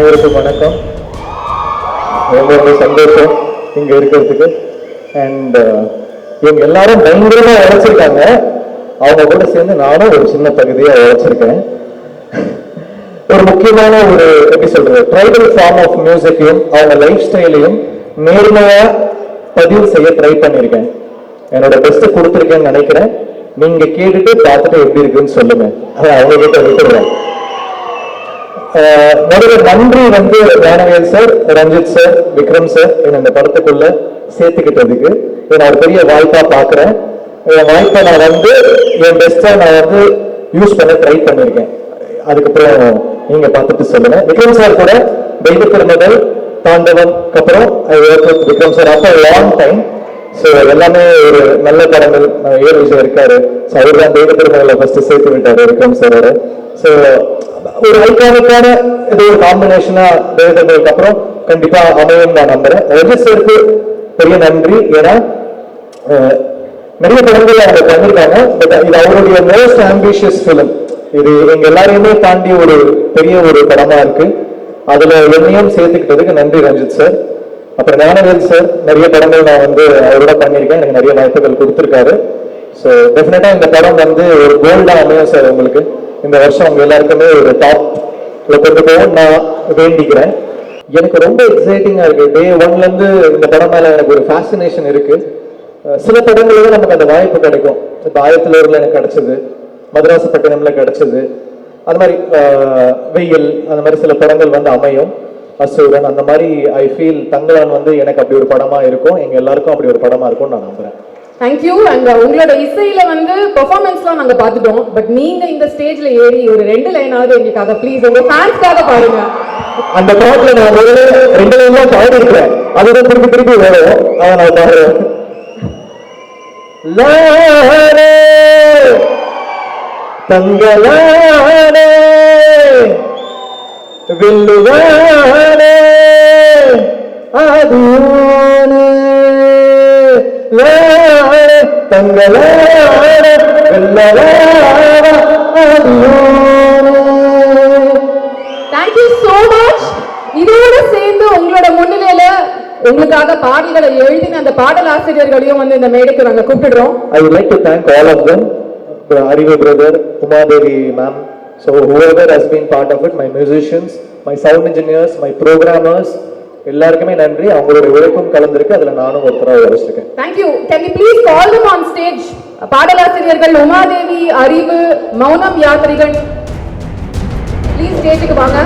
அனைவருக்கும் வணக்கம். ரொம்ப ரொம்ப சந்தோஷம் இங்க இருக்கிறதுக்கு. அண்ட் uh, இவங்க எல்லாரும் பயங்கரமாக உழைச்சிருக்காங்க. அவங்க கூட சேர்ந்து நானும் ஒரு சின்ன பகுதியா உழைச்சிருக்கேன். ஒரு முக்கியமான ஒரு எப்படி சொல்றது ட்ரைபல் ஃபார்ம் ஆஃப் மியூசிக்கையும் அவங்க லைஃப் ஸ்டைலையும் நேர்மையாக பதிவு செய்ய ட்ரை பண்ணியிருக்கேன் என்னோட பெஸ்ட் கொடுத்துருக்கேன்னு நினைக்கிறேன். நீங்க கேட்டுட்டு பார்த்துட்டு எப்படி இருக்குன்னு சொல்லுங்க. அதை அவங்க கிட்ட விட்டுடுறேன். முதல்ல நன்றி வந்து Gnanavel sir Ranjith sir Vikram sir என்ன இந்த படத்துக்குள்ள சேர்த்துக்கிட்டதுக்கு. இதை நான் ஒரு பெரிய வாய்ப்பா பாக்குறேன். என் வாய்ப்பை நான் வந்து என் பெஸ்டா நான் வந்து யூஸ் பண்ண ட்ரை பண்ணியிருக்கேன். அதுக்கப்புறம் நீங்க பார்த்துட்டு சொல்லுங்க. விக்ரம் சார் கூட தெய்வ திருமகள் தாண்டவம் அப்புறம் விக்ரம் சார் அப்போ லாங் டைம் ஸோ எல்லாமே ஒரு நல்ல படங்கள் ஏர் விஷயம் விஜய் இருக்காரு. ஸோ அவர் தான் தெய்வ திருமகளை ஃபர்ஸ்ட் சேர்த்து விட்டாரு விக்ரம் சாரோட ஸோ ஒரு ஐகானிக்கான இது ஒரு காம்பினேஷனா தெய்வ அப்புறம் கண்டிப்பா அமையும் நான் நம்புறேன். ரெஜிஸ்டருக்கு பெரிய நன்றி. ஏன்னா நிறைய படங்கள் அவங்க பண்ணிருக்காங்க. பட் இது அவருடைய மோஸ்ட் ஆம்பிஷியஸ் ஃபிலிம் இது எங்க எல்லாரையுமே தாண்டி ஒரு பெரிய ஒரு படமா இருக்கு. அதுல என்னையும் சேர்த்துக்கிட்டதுக்கு நன்றி ரஞ்சித் சார் அப்புறம் ஞானவேல் சார் நிறைய படங்கள் நான் வந்து அவரோட பண்ணியிருக்கேன். எனக்கு நிறைய வாய்ப்புகள் கொடுத்துருக்காரு. ஸோ டெஃபினட்டா இந்த படம் வந்து ஒரு கோல்டா அமையும் சார் உங்களுக்கு. இந்த வருஷம் உங்க எல்லாருக்குமே ஒரு டாப் கொண்டு போவோம் நான் வேண்டிக்கிறேன். எனக்கு ரொம்ப எக்ஸைட்டிங்காக இருக்கு. டே ஒன்ல இருந்து இந்த படம் மேல எனக்கு ஒரு ஃபேசினேஷன் இருக்கு. சில படங்களில் நமக்கு அந்த வாய்ப்பு கிடைக்கும். இப்போ ஆயத்திலூரில் எனக்கு கிடச்சிது. மதராசப்பட்டினம்ல கிடைச்சது. அது மாதிரி வெயில் அந்த மாதிரி சில படங்கள் வந்து அமையும். அசூரன் அந்த மாதிரி ஐ ஃபீல் தங்கலான் வந்து எனக்கு அப்படி ஒரு படமாக இருக்கும். எங்கள் எல்லாருக்கும் அப்படி ஒரு படமாக இருக்கும்னு நான் நம்புகிறேன் தேங்க்யூ அண்ட் உங்களோட இசையில வந்து பெர்ஃபார்மன்ஸ்லாம் நாங்க பார்த்துட்டோம். பட் நீங்க இந்த ஸ்டேஜ்ல ஏறி ஒரு ரெண்டு லைனாவது எங்களுக்காக ப்ளீஸ் உங்க ஃபேன்ஸ்க்காக பாருங்க அந்த பாட்டுல நான் ஒரு ரெண்டு லைன்லாம் பாடி இருக்கிறேன் அதுதான் திருப்பி திருப்பி வரும் அதை நான் பாடுறேன். லாரே தங்கலாரே வில்லுவாரே ஆதூனே ஆதூனே தேங்க்யூ so மச் இதோட சேர்ந்து உங்களோட முன்னிலையில உங்களுக்காக பாடல்களை எழுதின அந்த பாடல் ஆசிரியர்களையும் வந்து இந்த மேடைக்கு நாங்க கூப்பிடுறோம் I would like to thank all of them, the Ariva brother, Umadevi ma'am, so whoever has been part of it, my musicians, my sound engineers, my programmers, எல்லாருக்குமே நன்றி. அவங்களோட உழைப்பும் கலந்திருக்கு. அதுல நானும் ஒருத்தராக வரைச்சிருக்கேன் thank you can you please call them on stage பாடலாசிரியர்கள் Umadevi அறிவு மௌனம் யாத்திரிகள். Please ஸ்டேஜுக்கு வாங்க.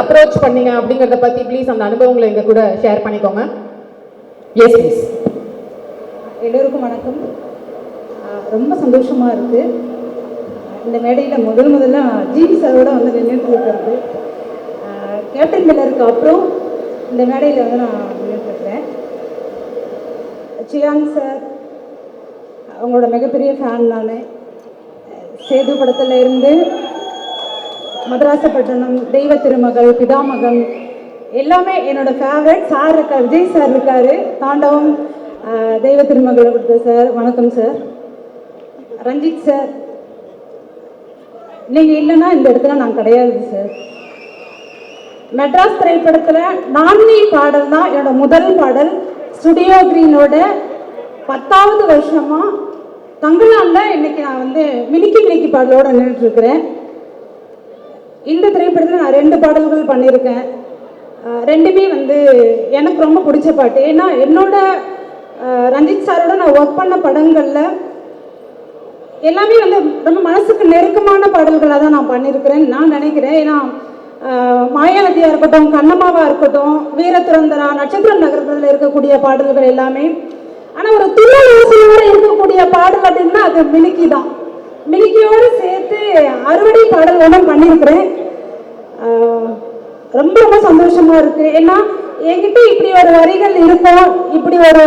அப்ரோச் பண்ணீங்க அப்படிங்கறத பத்தி ப்ளீஸ் அந்த அனுபவங்களை எங்க கூட ஷேர் பண்ணிக்கோங்க. எஸ் ப்ளீஸ் எல்லோருக்கும் வணக்கம். ரொம்ப சந்தோஷமாக இருக்குது இந்த மேடையில் முதல் முதல்ல ஜிவி சாரோட வந்து நின்றுட்டு இருக்கிறது. ஆஹ் கேப்டன் மில்லருக்கு அப்புறம் இந்த மேடையில் வந்து நான் நின்றுட்டுருக்கிறேன் சியாங் சார் அவங்களோட மிகப்பெரிய ஃபேன் நான். சேது படத்தில் இருந்து மதராசப்பட்டினம் தெய்வ திருமகள் பிதாமகன் எல்லாமே என்னோட ஃபேவரட் சார் இருக்கார் விஜய் சார் இருக்கார். தாண்டவம் தெய்வ திருமகளை கொடுத்த சார். வணக்கம் சார். ரஞ்சித் சார். நீங்கள் இல்லைன்னா இந்த இடத்துல நான் கிடையாது சார். மெட்ராஸ் திரைப்படத்தில் நான்மி பாடல் தான் என்னோட முதல் பாடல். ஸ்டுடியோ கிரீனோட பத்தாவது வருஷமாக தங்கலான்ல இன்னைக்கு நான் வந்து மினிக்கி மினிக்கி பாடலோடு நின்றுட்டுருக்கிறேன் இந்த திரைப்படத்தில் நான் ரெண்டு பாடல்கள் பண்ணியிருக்கேன். ரெண்டுமே வந்து எனக்கு ரொம்ப பிடிச்ச பாட்டு. ஏன்னா என்னோட ரஞ்சித் சாரோட நான் ஒர்க் பண்ண படங்களில் எல்லாமே வந்து ரொம்ப மனசுக்கு நெருக்கமான பாடல்களாக தான் நான் பண்ணியிருக்கிறேன். நான் நினைக்கிறேன். ஏன்னா மாயாநதியாக இருக்கட்டும் கண்ணம்மாவாக இருக்கட்டும் வீரதுரந்தரா நட்சத்திர நகரத்தில் இருக்கக்கூடிய பாடல்கள் எல்லாமே. ஆனால் ஒரு துணை இருக்கக்கூடிய பாடல் அப்படின்னா அது மினுக்கி தான் மினிக்கியோடு சேர்த்து அறுவடை பாடல் ஒன்றும் பண்ணியிருக்கிறேன். ரொம்ப ரொம்ப சந்தோஷமா இருக்கு. ஏன்னா என்கிட்ட இப்படி ஒரு வரிகள் இருக்கும் இப்படி ஒரு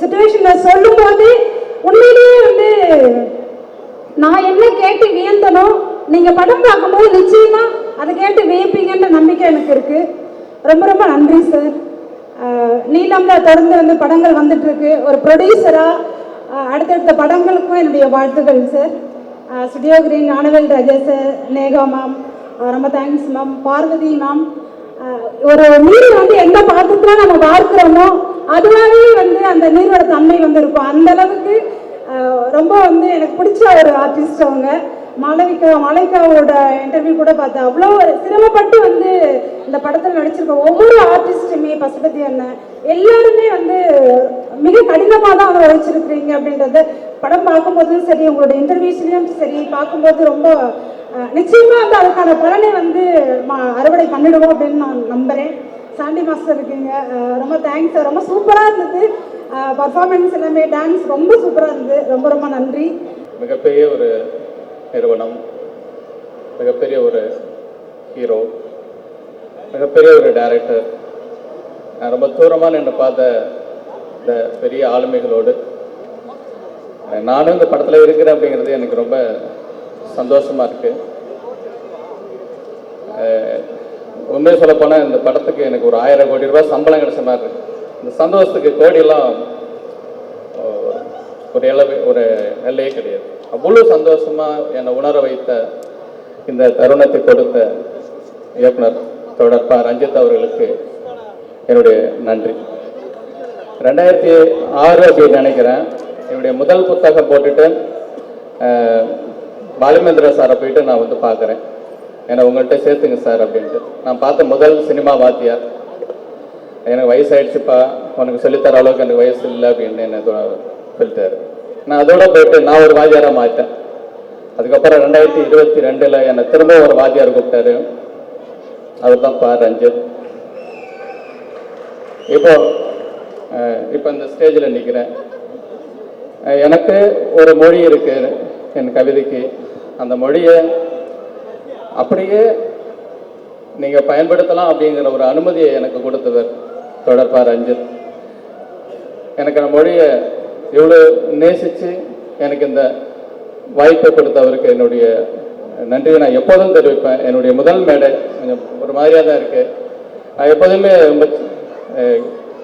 சுச்சுவேஷன்ல சொல்லும்போது உண்மையிலேயே வந்து நான் என்ன கேட்டு வியந்தனோ நீங்க படம் பார்க்கும்போது நிச்சயமா அதை கேட்டு வியப்பீங்கன்ற நம்பிக்கை எனக்கு இருக்கு. ரொம்ப ரொம்ப நன்றி சார் நீலம்ல தொடர்ந்து வந்து படங்கள் வந்துட்டு இருக்கு. ஒரு ப்ரொடியூசரா அடுத்தடுத்த படங்களுக்கும் என்னுடைய வாழ்த்துக்கள் sir studio green Gnanavel Raja Neha ma'am ரொம்ப தேங்க்ஸ் மேம் பார்வதி மேம் ஒரு நீர் வந்து எந்த பாத்திரத்துல நம்ம பார்க்கிறோமோ அதுவாகவே வந்து அந்த நீரோட தன்மை வந்து இருக்கும். அந்த அளவுக்கு ரொம்ப வந்து எனக்கு பிடிச்ச ஒரு ஆர்டிஸ்ட் அவங்க. மாளவிகா மாளவிகாவோட இன்டர்வியூ கூட பார்த்தேன். அவ்வளோ சிரமப்பட்டு வந்து இந்த படத்தில் நடிச்சிருக்க ஒவ்வொரு ஆர்டிஸ்ட்டுமே பசுபதி அண்ணன் எல்லாருமே வந்து மிக கடினமாக தான் வந்து உழைச்சிருக்கிறீங்க அப்படின்றது படம் பார்க்கும்போதும் சரி உங்களோட இன்டர்வியூஸ்லையும் சரி பார்க்கும்போது ரொம்ப நிச்சயமாக நிச்சயமா வந்து அதுக்கான பலனை வந்து அறுவடை பண்ணிடுவோம் அப்படின்னு நான் நம்புறேன். சாண்டி மாஸ்டர் இருக்கீங்க. ரொம்ப தேங்க்ஸ் ரொம்ப சூப்பராக இருந்தது. பர்ஃபார்மன்ஸ் எல்லாமே டான்ஸ் ரொம்ப சூப்பராக இருந்தது. ரொம்ப ரொம்ப நன்றி. மிகப்பெரிய ஒரு நிறுவனம் மிகப்பெரிய ஒரு ஹீரோ மிகப்பெரிய ஒரு டைரக்டர் நான் ரொம்ப தூரமாக நின்று பார்த்த இந்த பெரிய ஆளுமைகளோடு நானும் இந்த படத்தில் இருக்கிறேன் அப்படிங்கிறது எனக்கு ரொம்ப சந்தோஷமாக இருக்குது உண்மையை சொல்லப்போனால் இந்த படத்துக்கு எனக்கு ஒரு ஆயிரம் கோடி ரூபாய் சம்பளம் கிடைச்ச மாதிரி இருக்கு. இந்த சந்தோஷத்துக்கு கோடியெல்லாம் ஒரு எல்லவே ஒரு எல்லையே கிடையாது. அவ்வளோ சந்தோஷமாக என்னை உணர வைத்த இந்த தருணத்தை கொடுத்த இயக்குனர் தொடர்பா ரஞ்சித் அவர்களுக்கு என்னுடைய நன்றி. ரெண்டாயிரத்தி ஆறு அப்படின்னு நினைக்கிறேன். என்னுடைய முதல் புத்தகம் போட்டுட்டு பாலுமேந்திர சாரை போயிட்டு நான் வந்து பார்க்குறேன். என்னை உங்கள்கிட்ட சேர்த்துங்க சார் அப்படின்ட்டு. நான் பார்த்த முதல் சினிமா வாத்தியார். எனக்கு வயசாயிடுச்சுப்பா. உனக்கு சொல்லித்தர அளவுக்கு எனக்கு வயசு இல்லை அப்படின்னு என்ன சொல்லிட்டாரு. நான் அதோட போயிட்டு நான் ஒரு வாத்தியாராக மாட்டேன் அதுக்கப்புறம் ரெண்டாயிரத்தி இருபத்தி ரெண்டுல என்னை திரும்ப ஒரு வாத்தியார் கூப்பிட்டாரு. அவர் தான் பா ரஞ்சித். இப்போ இப்போ இந்த ஸ்டேஜில் நிற்கிறேன் எனக்கு ஒரு மொழி இருக்கு என் கவிதைக்கு. அந்த மொழியை அப்படியே நீங்கள் பயன்படுத்தலாம் அப்படிங்கிற ஒரு அனுமதியை எனக்கு கொடுத்தவர் தொடர்பா ரஞ்சித் எனக்கு அந்த மொழியை இவ்வளோ நேசித்து எனக்கு இந்த வாய்ப்பை கொடுத்தவருக்கு என்னுடைய நன்றியை நான் எப்போதும் தெரிவிப்பேன். என்னுடைய முதல் மேடை கொஞ்சம் ஒரு மாதிரியாக தான் இருக்குது நான் எப்போதுமே ரொம்ப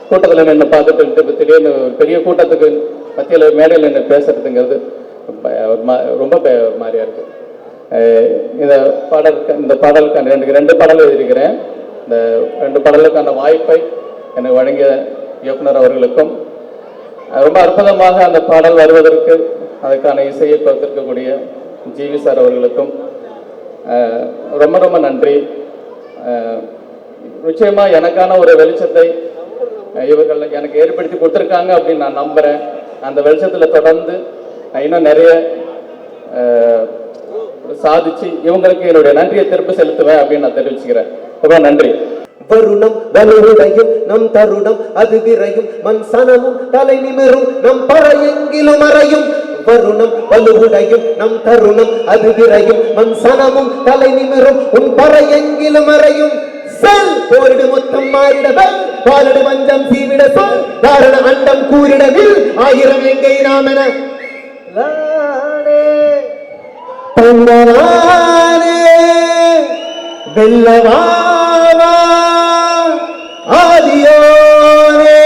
கூட்டத்தில் நின்று பார்த்துட்டு திடீர்னு ஒரு பெரிய கூட்டத்துக்கு மத்தியில் மேடையில் நின்று பேசுறதுங்கிறது ரொம்ப ஒரு மா- ரொம்ப பே- ஒரு மாதிரியா இருக்கு. இந்த பாடலுக்கு இந்த பாடலுக்கான ரெண்டு ரெண்டு பாடல் எழுதியிருக்கிறேன். இந்த ரெண்டு பாடலுக்கான வாய்ப்பை எனக்கு வழங்கிய இயக்குனர் அவர்களுக்கும் ரொம்ப அற்புதமாக அந்த பாடல் வருவதற்கு அதுக்கான இசையை கொடுத்திருக்கக்கூடிய ஜிவி சார் அவர்களுக்கும் ரொம்ப ரொம்ப நன்றி. நிச்சயமாக எனக்கான ஒரு வெளிச்சத்தை இவர்கள் எனக்கு ஏற்படுத்தி கொடுத்துருக்காங்க அப்படின்னு நான் நம்புறேன். அந்த வெளிச்சத்தில் தொடர்ந்து நான் இன்னும் நிறைய சாதிச்சு இவங்களுக்கு என்னுடைய நன்றியை திருப்பி செலுத்துவேன் அப்படின்னு நான் தெரிவிச்சுக்கிறேன். ரொம்ப நன்றி. வருணம் வலுவுடையும் நம் தருணம் அது விரையும். மண் சனமும் தலை நிமிரும் நம் பறையெங்கிலும் அறையும். வருணம் வலுவுடையும் நம் தருணம் அது விரையும். மண் சனமும் தலை நிமிரும் உன் பறையெங்கிலும் அறையும். செல். போரிடு மொத்தம் மாறிட வெல் பாலடு மஞ்சம் சீவிட சொல். தாரண அண்டம் கூறிட வில் ஆயிரம் எங்கை நாமென லாடே தங்களானே வெல்லவாவா ஆதியோனே.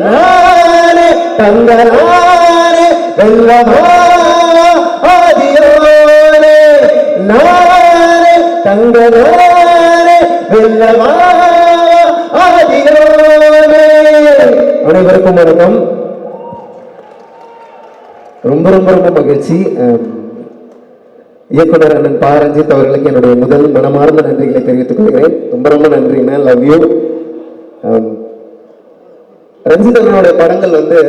லானே வெல்லவாவா ஆதியோனே. நானே. ஆதியோனே அனைவருக்கும் வணக்கம். ரொம்ப ரொம்ப ரொம்ப மகிழ்ச்சி. இயக்குனர் அண்ணன் பா. ரஞ்சித் அவர்களுக்கு என்னுடைய முதல் மனமார்ந்த நன்றிகளை தெரிவித்துக் கொள்கிறேன். ரொம்ப ரொம்ப நன்றி லவ் யூ ரஞ்சித் அவர்களுடைய படங்கள் வந்து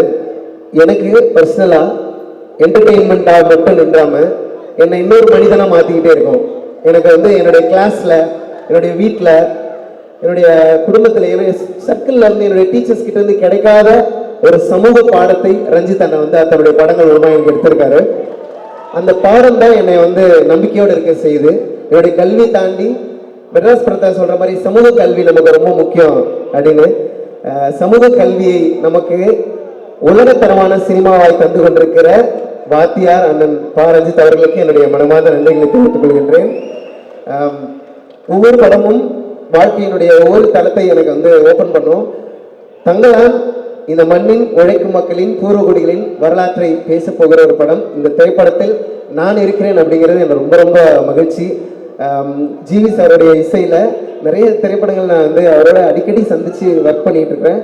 எனக்கு பர்சனலா என்டர்டெயின்மெண்ட்டாக மட்டும் நின்றாம என்னை இன்னொரு மனிதனா மாத்திக்கிட்டே இருக்கும். எனக்கு வந்து என்னுடைய கிளாஸ்ல என்னுடைய வீட்டில் என்னுடைய குடும்பத்தில் என்னுடைய சர்க்கிள்ல இருந்து என்னுடைய டீச்சர்ஸ் கிட்ட இருந்து கிடைக்காத ஒரு சமூக பாடத்தை ரஞ்சித் அண்ணன் வந்து தன்னுடைய படங்கள் மூலமா எனக்கு எடுத்திருக்காரு. அந்த பாடம் தான் என்னை வந்து நம்பிக்கையோடு இருக்க செய்யுது. என்னுடைய கல்வி தாண்டி மெட்ராஸ் பிரதா சொல்ற மாதிரி சமூக கல்வி நமக்கு ரொம்ப முக்கியம் அப்படின்னு சமூக கல்வியை நமக்கு உலகத்தரமான சினிமாவாய் தந்து கொண்டிருக்கிற வாத்தியார் அண்ணன் பா. ரஞ்சித் அவர்களுக்கு என்னுடைய மனமார்ந்த நன்றிகளை தெரிவித்துக் கொள்கின்றேன். ஒவ்வொரு படமும் வாழ்க்கையினுடைய ஒவ்வொரு தளத்தை எனக்கு வந்து ஓபன் பண்ணும். தங்களால் இந்த மண்ணின் உழைக்கும் மக்களின் பூர்வகுடிகளின் வரலாற்றை பேச போகிற ஒரு படம். இந்த திரைப்படத்தில் நான் இருக்கிறேன் அப்படிங்கிறது எனக்கு ரொம்ப ரொம்ப மகிழ்ச்சி. ஜிவி சாருடைய இசையில் நிறைய திரைப்படங்கள் நான் வந்து அவரோட அடிக்கடி சந்தித்து ஒர்க் பண்ணிட்டு இருக்கிறேன்.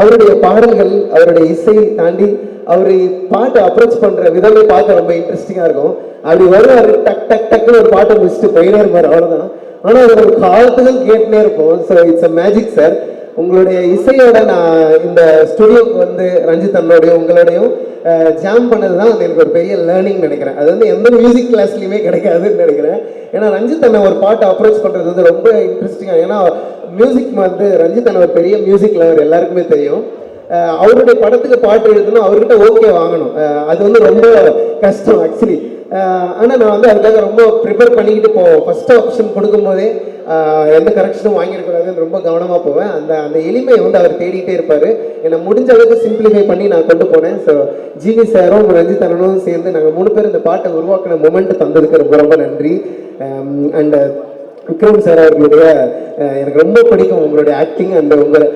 அவருடைய பாடல்கள் அவருடைய இசை தாண்டி அவர் பாட்டை அப்ரோச் பண்ணுற விதமே பார்க்க ரொம்ப இன்ட்ரெஸ்டிங்காக இருக்கும். அப்படி வருவாரு டக் டக் டக்குன்னு ஒரு பாட்டை முடிச்சுட்டு போயினே இருப்பார் அவ்வளோதான் ஆனால் ஒரு காலத்துக்கும் கேட்டுனே இருப்போம். So it's a magic sir உங்களுடைய இசையோட நான் இந்த ஸ்டுடியோக்கு வந்து ரஞ்சித் அண்ணோடையும் உங்களோடையும் ஜாம் பண்ணது தான் வந்து எனக்கு ஒரு பெரிய லேர்னிங் நினைக்கிறேன். அது வந்து எந்த மியூசிக் கிளாஸ்லையுமே கிடைக்காதுன்னு நினைக்கிறேன். ஏன்னா ரஞ்சித் அண்ணன் ஒரு பாட்டை அப்ரோச் பண்ணுறது வந்து ரொம்ப இன்ட்ரெஸ்டிங்காக ஏன்னா மியூசிக் வந்து ரஞ்சித் அண்ணன் ஒரு பெரிய மியூசிக் லவர் எல்லாருக்குமே தெரியும். அவருடைய படத்துக்கு பாட்டு எழுதணும் அவர்கிட்ட ஓகே வாங்கணும். அது வந்து ரொம்ப கஷ்டம் ஆக்சுவலி ஆனால் நான் வந்து அதுக்காக ரொம்ப ப்ரிப்பேர் பண்ணிக்கிட்டு போவோம் ஃபஸ்ட்டு ஆப்ஷன் கொடுக்கும்போதே எந்த கரெக்ஷனும் வாங்கிடக்கூடாதுன்னு ரொம்ப கவனமாக போவேன். அந்த அந்த எளிமையை வந்து அவர் தேடிட்டே இருப்பார். என்னை முடிஞ்ச அளவுக்கு சிம்பிளிஃபை பண்ணி நான் கொண்டு போனேன். ஸோ ஜிவி சாரும் ரஞ்சித் அண்ணனும் சேர்ந்து நாங்கள் மூணு பேர் இந்த பாட்டை உருவாக்கின மொமெண்ட் தந்ததுக்கு ரொம்ப ரொம்ப நன்றி. அண்ட் விக்ரம் சார் அவர்களுடைய எனக்கு ரொம்ப பிடிக்கும் உங்களுடைய ஆக்டிங் அண்ட் உங்கள்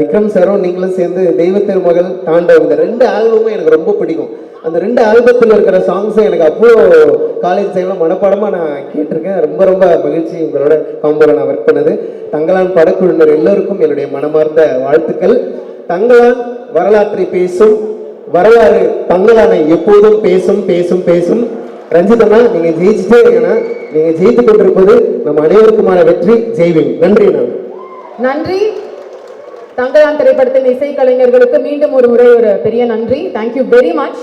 விக்ரம் சாரும் நீங்களும் சேர்ந்து தெய்வ திருமகள் தாண்டவம் இந்த ரெண்டு ஆல்பமும் எனக்கு ரொம்ப பிடிக்கும். அந்த ரெண்டு ஆல்பத்தில் இருக்கிற சாங்ஸை எனக்கு அவ்வளோ காலேஜ் டைமில் மனப்பாடமாக நான் கேட்டிருக்கேன். ரொம்ப ரொம்ப மகிழ்ச்சி உங்களோட காம்போவில் நான் ஒர்க் பண்ணது. தங்களான் படக்குழுவினர் எல்லோருக்கும் என்னுடைய மனமார்ந்த வாழ்த்துக்கள். தங்களான் வரலாற்றை பேசும் வரலாறு தங்களானை எப்போதும் பேசும் பேசும் பேசும். ரஞ்சிதண்ணா நீங்க ஜெயிச்சுட்டே இருக்கீங்கன்னா நீங்க ஜெயித்து கொண்டிருப்பது நம்ம அனைவருக்குமான வெற்றி. ஜெய்வின் நன்றி நான் நன்றி. தங்களான் திரைப்படத்தின் இசைக்கலைஞர்களுக்கு மீண்டும் ஒரு முறை ஒரு பெரிய நன்றி. Thank you very much